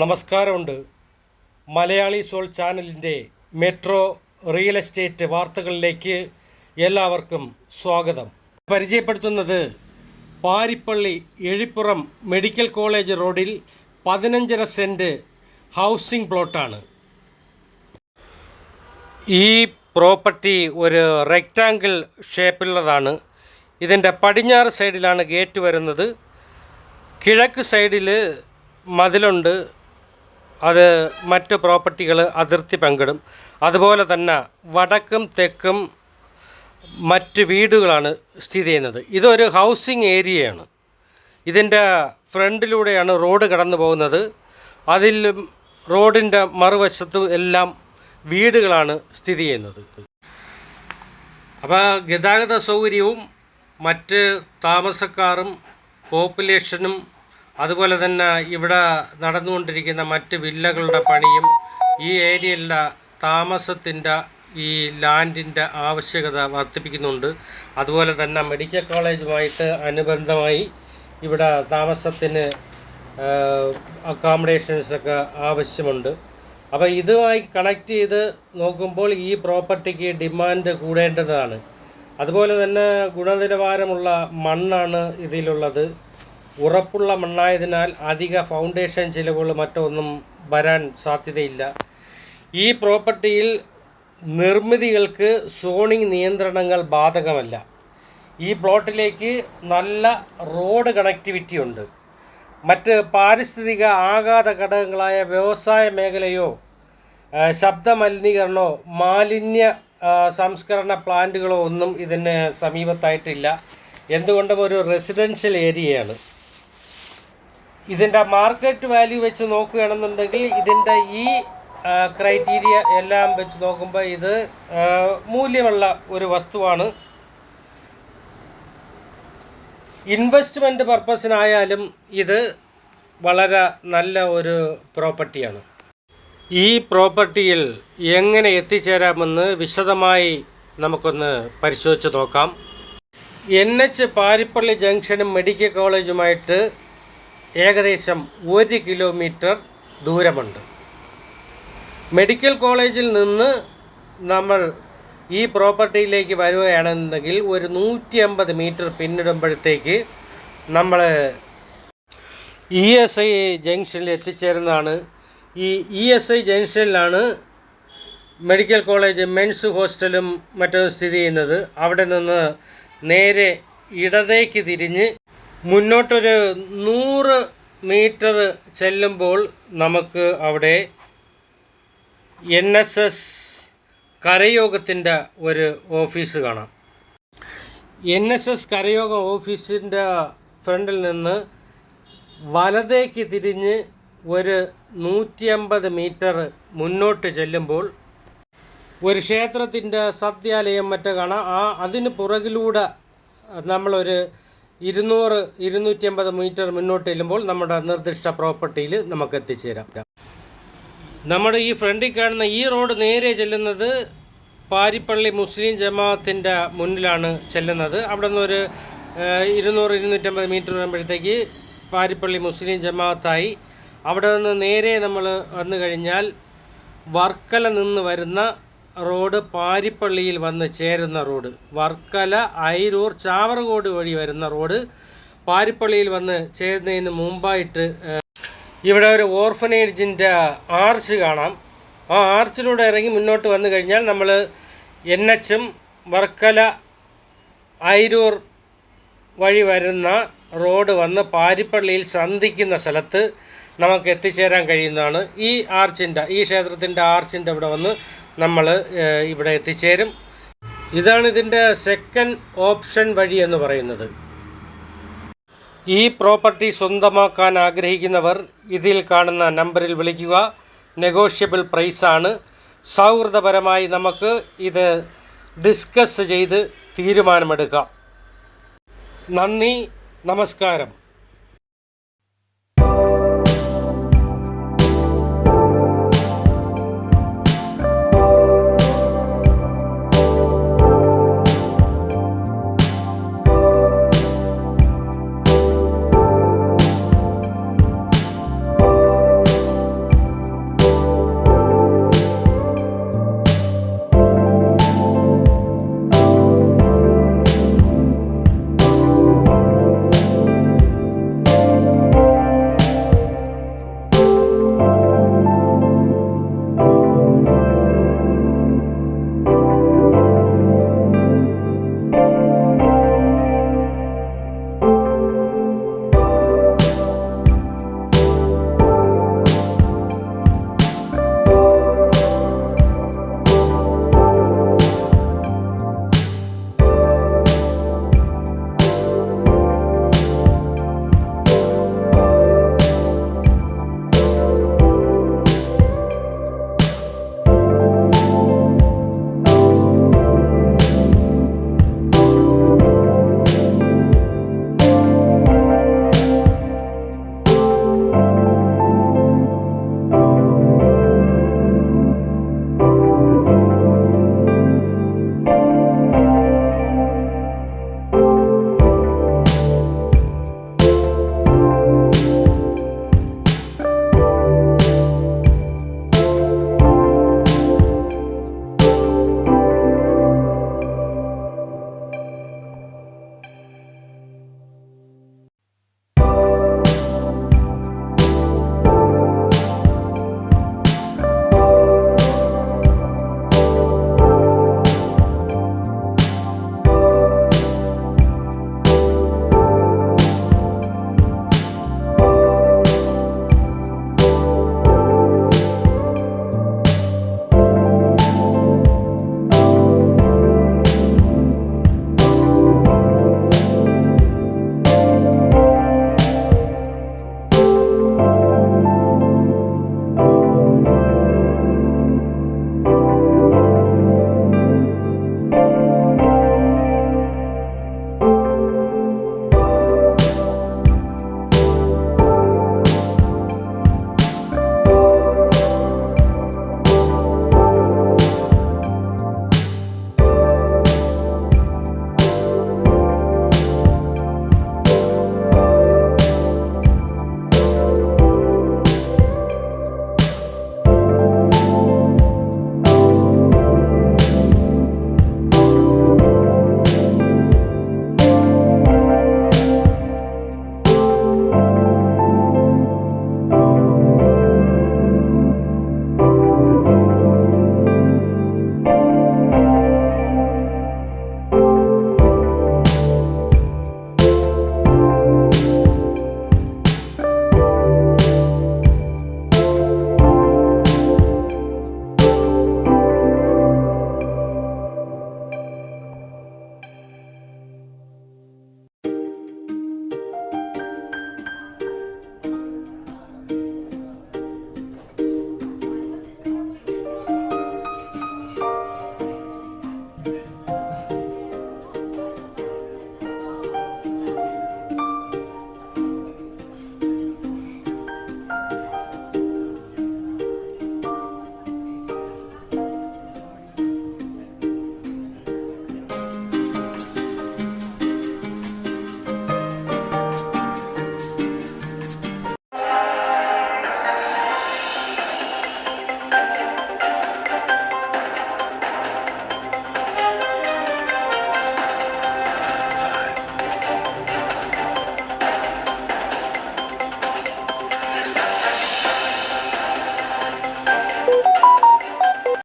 നമസ്കാരമുണ്ട്. മലയാളി സോൾ ചാനലിന്റെ metro real estate വാർത്തകളിലേക്ക് എല്ലാവർക്കും സ്വാഗതം. പരിചയപ്പെടുത്തുന്നത് പാരിപ്പള്ളി എഴിപ്പുറം മെഡിക്കൽ കോളേജ് റോഡിൽ പതിനഞ്ചര സെന്റ് ഹൗസിംഗ് പ്ലോട്ടാണ്. ഈ പ്രോപ്പർട്ടി ഒരു റെക്റ്റാങ്കിൾ ഷേപ്പിലുള്ളതാണ്. ഇതിന്റെ പടിഞ്ഞാറ് സൈഡിലാണ് ഗേറ്റ് വരുന്നത്. കിഴക്ക് സൈഡിൽ മതിലുണ്ട്. അത് മറ്റ് പ്രോപ്പർട്ടികൾ അതിർത്തി പങ്കിടും. അതുപോലെ തന്നെ വടക്കും തെക്കും മറ്റ് വീടുകളാണ് സ്ഥിതി ചെയ്യുന്നത്. ഇതൊരു ഹൗസിംഗ് ഏരിയയാണ്. ഇതിന്റെ ഫ്രണ്ടിലൂടെയാണ് റോഡ് കടന്നു പോകുന്നത്. അതിൽ റോഡിന്റെ മറുവശത്തും എല്ലാം വീടുകളാണ് സ്ഥിതി ചെയ്യുന്നത്. അപ്പോൾ ഗതാഗത സൗകര്യവും മറ്റ് താമസക്കാരും പോപ്പുലേഷനും അതുപോലെ തന്നെ ഇവിടെ നടന്നുകൊണ്ടിരിക്കുന്ന മറ്റ് വില്ലകളുടെ പണിയും ഈ ഏരിയയിലെ താമസത്തിന്റെ ഈ ലാൻഡിന്റെ ആവശ്യകത വർദ്ധിപ്പിക്കുന്നുണ്ട്. അതുപോലെ തന്നെ മെഡിക്കൽ കോളേജുമായിട്ട് അനുബന്ധമായി ഇവിടെ താമസത്തിന് അക്കോമഡേഷൻസൊക്കെ ആവശ്യമുണ്ട്. അപ്പോൾ ഇതുമായി കണക്ട് ചെയ്ത് നോക്കുമ്പോൾ ഈ പ്രോപ്പർട്ടിക്ക് ഡിമാൻഡ് കൂടേണ്ടതാണ്. അതുപോലെ തന്നെ ഗുണനിലവാരമുള്ള മണ്ണാണ് ഇതിലുള്ളത്. ഉറപ്പുള്ള മണ്ണായതിനാൽ അധിക ഫൗണ്ടേഷൻ ചിലവുകൾ മറ്റൊന്നും വരാൻ സാധ്യതയില്ല. ഈ പ്രോപ്പർട്ടിയിൽ നിർമ്മിതികൾക്ക് സോണിംഗ് നിയന്ത്രണങ്ങൾ ബാധകമല്ല. ഈ പ്ലോട്ടിലേക്ക് നല്ല റോഡ് കണക്ടിവിറ്റി ഉണ്ട്. മറ്റ് പാരിസ്ഥിതിക ആഘാത ഘടകങ്ങളായ വ്യവസായ മേഖലയോ ശബ്ദ മലിനീകരണമോ മാലിന്യ സംസ്കരണ പ്ലാന്റുകളോ ഒന്നും ഇതിന് സമീപത്തായിട്ടില്ല. എന്തുകൊണ്ടും ഒരു റെസിഡൻഷ്യൽ ഏരിയയാണ്. ഇതിന്റെ മാർക്കറ്റ് വാല്യൂ വെച്ച് നോക്കുകയാണെന്നുണ്ടെങ്കിൽ ഇതിന്റെ ഈ ക്രൈറ്റീരിയ എല്ലാം വെച്ച് നോക്കുമ്പോൾ ഇത് മൂല്യമുള്ള ഒരു വസ്തുവാണ്. ഇൻവെസ്റ്റ്മെന്റ് പർപ്പസിനായാലും ഇത് വളരെ നല്ല ഒരു പ്രോപ്പർട്ടിയാണ് ഈ പ്രോപ്പർട്ടിയിൽ എങ്ങനെ എത്തിച്ചേരാമെന്ന് വിശദമായി നമുക്കൊന്ന് പരിശോധിച്ച് നോക്കാം. എൻ എച്ച് പാരിപ്പള്ളി ജംഗ്ഷനും മെഡിക്കൽ കോളേജുമായിട്ട് ഏകദേശം ഒരു കിലോമീറ്റർ ദൂരമുണ്ട്. മെഡിക്കൽ കോളേജിൽ നിന്ന് നമ്മൾ ഈ പ്രോപ്പർട്ടിയിലേക്ക് വരികയാണെന്നുണ്ടെങ്കിൽ ഒരു നൂറ്റി അമ്പത് മീറ്റർ പിന്നിടുമ്പോഴത്തേക്ക് നമ്മൾ ഇ എസ് ഐ ജംഗ്ഷനിൽ എത്തിച്ചേരുന്നതാണ്. ഈ ഇ എസ് ഐ ജംഗ്ഷനിലാണ് മെഡിക്കൽ കോളേജ് മെൻസ് ഹോസ്റ്റലും മറ്റും സ്ഥിതി ചെയ്യുന്നത്. അവിടെ നിന്ന് നേരെ ഇടതേക്ക് തിരിഞ്ഞ് മുന്നോട്ടൊരു നൂറ് മീറ്റർ ചെല്ലുമ്പോൾ നമുക്ക് അവിടെ എൻ എസ് എസ് കരയോഗത്തിന്റെ ഒരു ഓഫീസ് കാണാം. എൻ എസ് എസ് കരയോഗ ഓഫീസിന്റെ ഫ്രണ്ടിൽ നിന്ന് വലതേക്ക് തിരിഞ്ഞ് ഒരു നൂറ്റി അമ്പത് മീറ്റർ മുന്നോട്ട് ചെല്ലുമ്പോൾ ഒരു ക്ഷേത്രത്തിന്റെ സദ്യാലയം മറ്റോ കാണാം. ആ അതിന് പുറകിലൂടെ നമ്മളൊരു ഇരുന്നൂറ് ഇരുന്നൂറ്റി അമ്പത് മീറ്റർ മുന്നോട്ട് ചെല്ലുമ്പോൾ നമ്മുടെ നിർദ്ദിഷ്ട പ്രോപ്പർട്ടിയിൽ നമുക്ക് എത്തിച്ചേരാം. നമ്മുടെ ഈ ഫ്രണ്ടിൽ കാണുന്ന ഈ റോഡ് നേരെ ചെല്ലുന്നത് പാരിപ്പള്ളി മുസ്ലിം ജമാഅത്തിന്റെ മുന്നിലാണ് ചെല്ലുന്നത്. അവിടെ നിന്ന് ഒരു ഏഹ്, ഇരുന്നൂറ് ഇരുന്നൂറ്റമ്പത് മീറ്റർ വരുമ്പോഴത്തേക്ക് പാരിപ്പള്ളി മുസ്ലിം ജമാഅത്തായി. അവിടെ നിന്ന് നേരെ നമ്മൾ വന്നു കഴിഞ്ഞാൽ വർക്കല നിന്ന് വരുന്ന റോഡ് പാരിപ്പള്ളിയിൽ വന്ന് ചേരുന്ന റോഡ്. വർക്കല അയിരൂർ ചാവറകോട് വഴി വരുന്ന റോഡ് പാരിപ്പള്ളിയിൽ വന്ന് ചേരുന്നതിന് മുമ്പായിട്ട് ഇവിടെ ഒരു ഓർഫനേജിന്റെ ആർച്ച് കാണാം. ആ ആർച്ചിലൂടെ ഇറങ്ങി മുന്നോട്ട് വന്നു കഴിഞ്ഞാൽ നമ്മൾ എൻ എച്ചും വർക്കല അയിരൂർ വഴി വരുന്ന റോഡ് വന്ന് പാരിപ്പള്ളിയിൽ സന്ധിക്കുന്ന സ്ഥലത്ത് നമുക്ക് എത്തിച്ചേരാൻ കഴിയുന്നതാണ്. ഈ ആർച്ചിന്റെ ഈ ക്ഷേത്രത്തിന്റെ ആർച്ചിന്റെ ഇവിടെ വന്ന് നമ്മൾ ഇവിടെ എത്തിച്ചേരും. ഇതാണ് ഇതിന്റെ സെക്കൻഡ് ഓപ്ഷൻ വഴി എന്ന് പറയുന്നത്. ഈ പ്രോപ്പർട്ടി സ്വന്തമാക്കാൻ ആഗ്രഹിക്കുന്നവർ ഇതിൽ കാണുന്ന നമ്പറിൽ വിളിക്കുക. നെഗോഷ്യബിൾ പ്രൈസാണ് സൗഹൃദപരമായി നമുക്ക് ഇത് ഡിസ്കസ് ചെയ്ത് തീരുമാനമെടുക്കാം. നന്ദി. നമസ്കാരം.